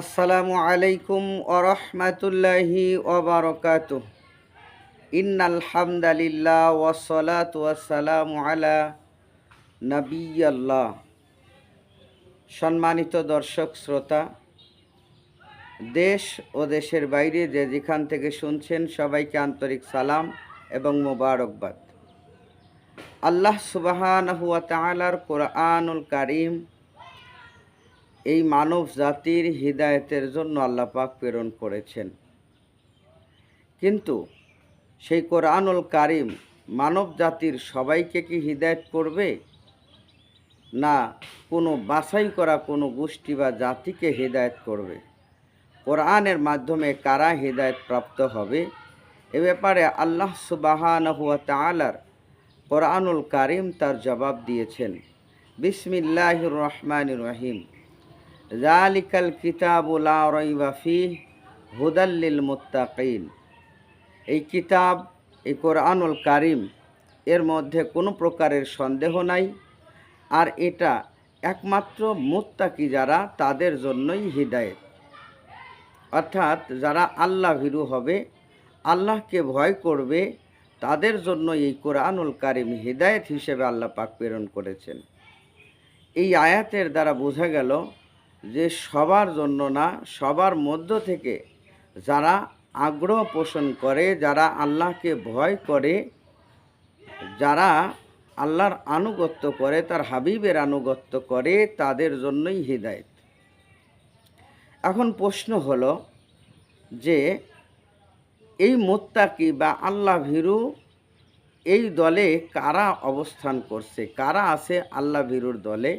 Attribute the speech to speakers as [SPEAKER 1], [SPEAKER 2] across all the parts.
[SPEAKER 1] আসসালামু আলাইকুম ওরহমতুল্লাহি ওবরকাত ইন্নাল হামদালিল্লাহ ওয়াসসালাতু ওয়াসসালামু আলা নবিয়াল্লাহ সম্মানিত দর্শক, শ্রোতা, দেশ ও দেশের বাইরে যে যেখান থেকে শুনছেন, সবাইকে আন্তরিক সালাম এবং মোবারকবাদ। আল্লাহ সুবাহানহু ওয়া তাআলার কোরআনুল কারীম এই মানব জাতির হৃদায়তের জন্য আল্লাহ পাক প্রেরণ করেছেন। কিন্তু সেই কোরআনুল কারিম মানব জাতির সবাইকে কি হৃদায়ত করবে? না, কোনো বাছাই করা কোনো গোষ্ঠী বা জাতিকে হৃদায়ত করবে? কোরআনের মাধ্যমে কারা হৃদায়ত প্রাপ্ত হবে? এ ব্যাপারে আল্লাহ সুবাহানহুয়া তালার কোরআনুল কারিম তার জবাব দিয়েছেন। বিসমিল্লাহ রহমান রহিম। জালিকাল কিতাবুলা রইবাফি হুদাল্লিল মুত্তাকিন। এই কিতাব, এই কোরআনুল কারিম, এর মধ্যে কোনো প্রকারের সন্দেহ নাই। আর এটা একমাত্র মুত্তাকি যারা, তাদের জন্যই হৃদায়ত। অর্থাৎ যারা আল্লাহ ভীরু হবে, আল্লাহকে ভয় করবে, তাদের জন্য এই কোরআনুল কারিম হৃদায়ত হিসেবে আল্লাহ পাক প্রেরণ করেছেন। এই আয়াতের দ্বারা বোঝা গেল যে সবার জন্য না, সবার মধ্য থেকে যারা আগ্রহ পোষণ করে, যারা আল্লাহকে ভয় করে, যারা আল্লাহর আনুগত্য করে, তার হাবিবের আনুগত্য করে, তাদের জন্যই হৃদায়ত। এখন প্রশ্ন হলো যে এই মোত্তাকি বা আল্লাহ ভীরু এই দলে কারা অবস্থান করছে? কারা আছে আল্লাহ ভীরুর দলে,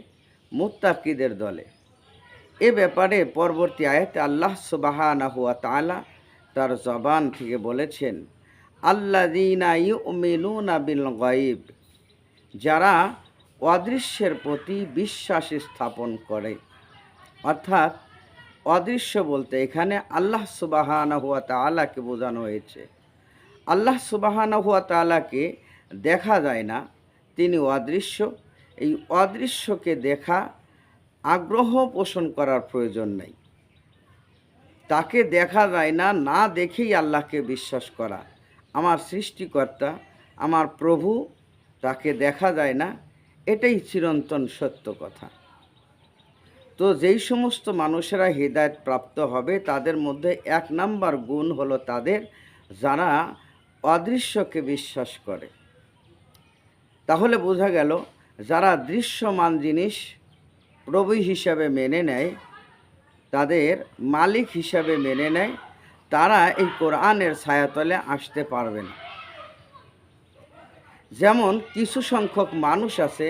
[SPEAKER 1] মুত্তাকিদের দলে? এ ব্যাপারে পরবর্তী আয়াতে আল্লাহ সুবাহানা হুয়া তার জবান থেকে বলেছেন আল্লা দিনা ইউমিনুনা বিল গাইব যারা অদৃশ্যের প্রতি বিশ্বাস স্থাপন করে। অর্থাৎ অদৃশ্য বলতে এখানে আল্লাহ সুবাহানা হুয়া তালাকে বোঝানো হয়েছে। আল্লাহ সুবাহানা হুয়া তালাকে দেখা যায় না, তিনি অদৃশ্য। এই অদৃশ্যকে দেখা আগ্রহ পোষণ করার প্রয়োজন নেই। তাকে দেখা যায় না না দেখেই আল্লাহকে বিশ্বাস করা। আমার সৃষ্টিকর্তা, আমার প্রভু, তাকে দেখা যায় না, এটাই চিরন্তন সত্য কথা। তো যেই সমস্ত মানুষেরা হৃদায়ত প্রাপ্ত হবে, তাদের মধ্যে এক নাম্বার গুণ হলো তাদের যারা অদৃশ্যকে বিশ্বাস করে। তাহলে বোঝা গেল, যারা দৃশ্যমান জিনিস প্রভু হিসাবে মেনে নেয়, তাদের মালিক হিসাবে মেনে নেয়, তারা এই কোরআনের ছায়াতলে আসতে পারবে না। যেমন কিছু সংখ্যক মানুষ আছে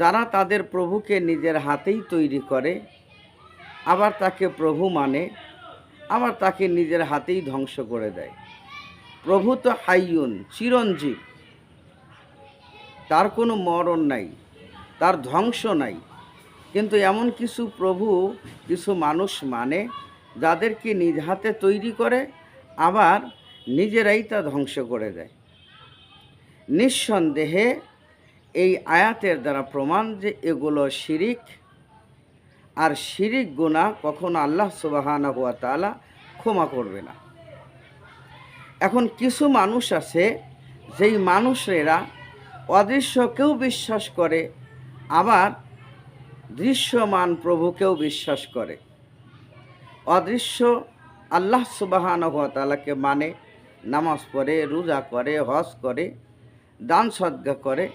[SPEAKER 1] যারা তাদের প্রভুকে নিজের হাতেই তৈরি করে, আবার তাকে প্রভু মানে আবার তাকে নিজের হাতেই ধ্বংস করে দেয়। প্রভু তো হাইয়ুন, চিরঞ্জীব। তার কোনো মরণ নাই, তার ধ্বংস নাই। কিন্তু এমন কিছু প্রভু, কিছু মানুষ মানে যাদেরকে নিজ হাতে তৈরি করে, আবার নিজেরাই তা ধ্বংস করে দেয়। নিঃসন্দেহে এই আয়াতের দ্বারা প্রমাণ যে এগুলো শিরিক, আর শিরিক গুণা কখনো আল্লাহ সুবাহানা হুয়া তালা ক্ষমা করবে না। এখন কিছু মানুষ আছে, যেই মানুষেরা অদৃশ্যকেও বিশ্বাস করে, আবার দৃশ্যমান প্রভুকেও বিশ্বাস করে। অদৃশ্য আল্লাহ সুবাহান তালাকে মানে নামাজ পড়ে, রোজা করে, হজ করে, দান সদ্গা করে।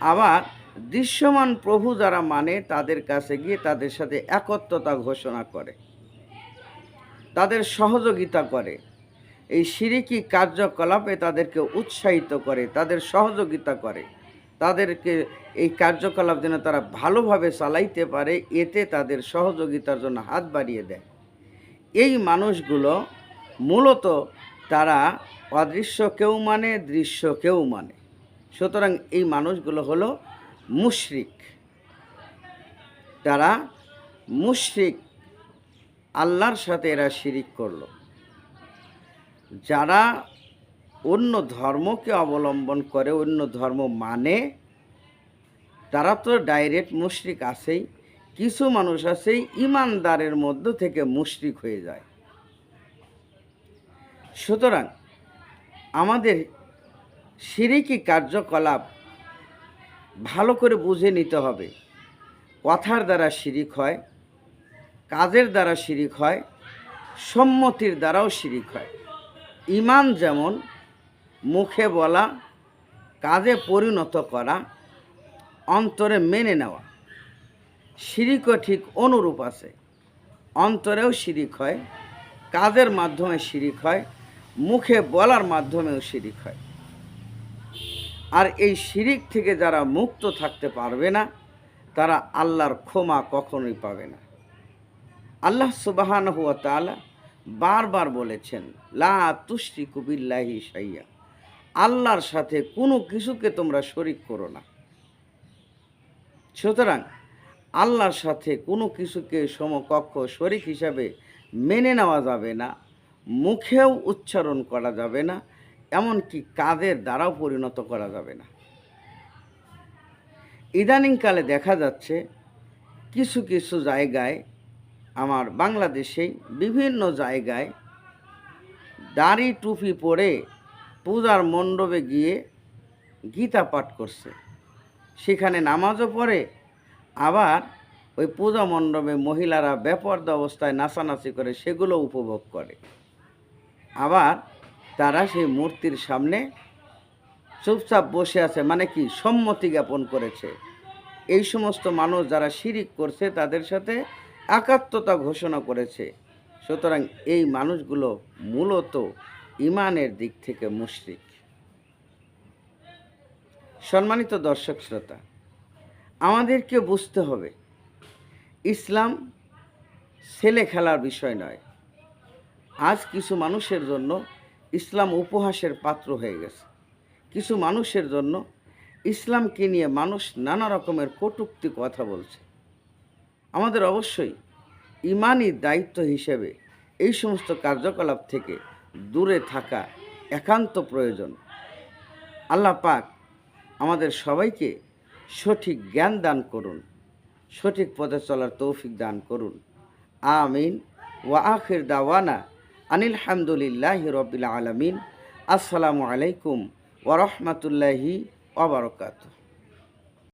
[SPEAKER 1] আবার দৃশ্যমান প্রভু যারা মানে তাদের কাছে গিয়ে তাদের সাথে একত্রতা ঘোষণা করে। তাদের সহযোগিতা করে। এই সিরিকি কার্যকলাপে তাদেরকে উৎসাহিত করে, তাদের সহযোগিতা করে। তাদেরকে এই কার্যকলাপ যেন তারা ভালোভাবে চালাইতে পারে, এতে তাদের সহযোগিতার জন্য হাত বাড়িয়ে দেয়। এই মানুষগুলো মূলত তারা অদৃশ্য কেউ মানে দৃশ্য কেউ মানে। সুতরাং এই মানুষগুলো হলো মুশরিক। তারা মুশরিক, আল্লাহর সাথে এরা শিরিক করল। যারা অন্য ধর্মকে অবলম্বন করে, অন্য ধর্ম মানে তারা তো ডাইরেক্ট মুশরিক আছেই, কিছু মানুষ আছে ইমানদারের মধ্য থেকে মুশরিক হয়ে যায়। সুতরাং আমাদের সিরিকি কার্যকলাপ ভালো করে বুঝে নিতে হবে। কথার দ্বারা শিরিক হয়, কাজের দ্বারা শিরিক হয়, সম্মতির দ্বারাও শিরিক হয়। ইমান যেমন মুখে বলা, কাজে পরিণত করা, অন্তরে মেনে নেওয়া। শিরিকও ঠিক অনুরূপ আছে। অন্তরেও শিরিক হয়, কাজের মাধ্যমে শিরিক হয়, মুখে বলার মাধ্যমেও শিরিক হয়। আর এই শিরিক থেকে যারা মুক্ত থাকতে পারবে না, তারা আল্লাহর ক্ষমা কখনোই পাবে না। আল্লাহ সুবাহান হুয়া তালা বারবার বলেছেন, লা তুষ্টি কুবিল্লাহি সাইয়া আল্লাহর সাথে কোনো কিছুকে তোমরা শরিক করো না। সুতরাং আল্লাহর সাথে কোনো কিছুকে সমকক্ষ শরিক হিসাবে মেনে নেওয়া যাবে না, মুখেও উচ্চারণ করা যাবে না, এমনকি কাদের দ্বারাও পরিণত করা যাবে না। ইদানিংকালে দেখা যাচ্ছে কিছু কিছু জায়গায়, আমার বাংলাদেশেই বিভিন্ন জায়গায় দাড়ি টুপি পরে পূজার মণ্ডপে গিয়ে গীতা পাঠ করছে। সেখানে নামাজও পড়ে। আবার ওই পূজা মণ্ডপে মহিলারা বেপর্দা অবস্থায় নাচানাচি করে সেগুলো উপভোগ করে। আবার তারা সেই মূর্তির সামনে চুপচাপ বসে আছে মানে কি, সম্মতি জ্ঞাপন করেছে। এই সমস্ত মানুষ যারা শিরিক করছে, তাদের সাথে একাত্মতা ঘোষণা করেছে। সুতরাং এই মানুষগুলো মূলত ইমানের দিক থেকে মুশরিক। সম্মানিত দর্শক শ্রোতা, আমাদেরকে বুঝতে হবে, ইসলাম ছেলে খেলার বিষয় নয়। আজ কিছু মানুষের জন্য ইসলাম উপহাসের পাত্র হয়ে গেছে। কিছু মানুষের জন্য ইসলামকে নিয়ে মানুষ নানা রকমের কটুক্তি কথা বলছে। আমাদের অবশ্যই ইমানই দায়িত্ব হিসেবে এই সমস্ত কার্যকলাপ থেকে দূরে থাকা একান্ত প্রয়োজন। আল্লাহ পাক আমাদের সবাইকে সঠিক জ্ঞান দান করুন, সঠিক পথে চলার তৌফিক দান করুন। আমিন। ওয়া আখির দাওয়ানা আনিল হামদুলিল্লাহ রবিল আলমিন। আসসালামু আলাইকুম ওরহমতুল্লাহি ওবরকাতুহ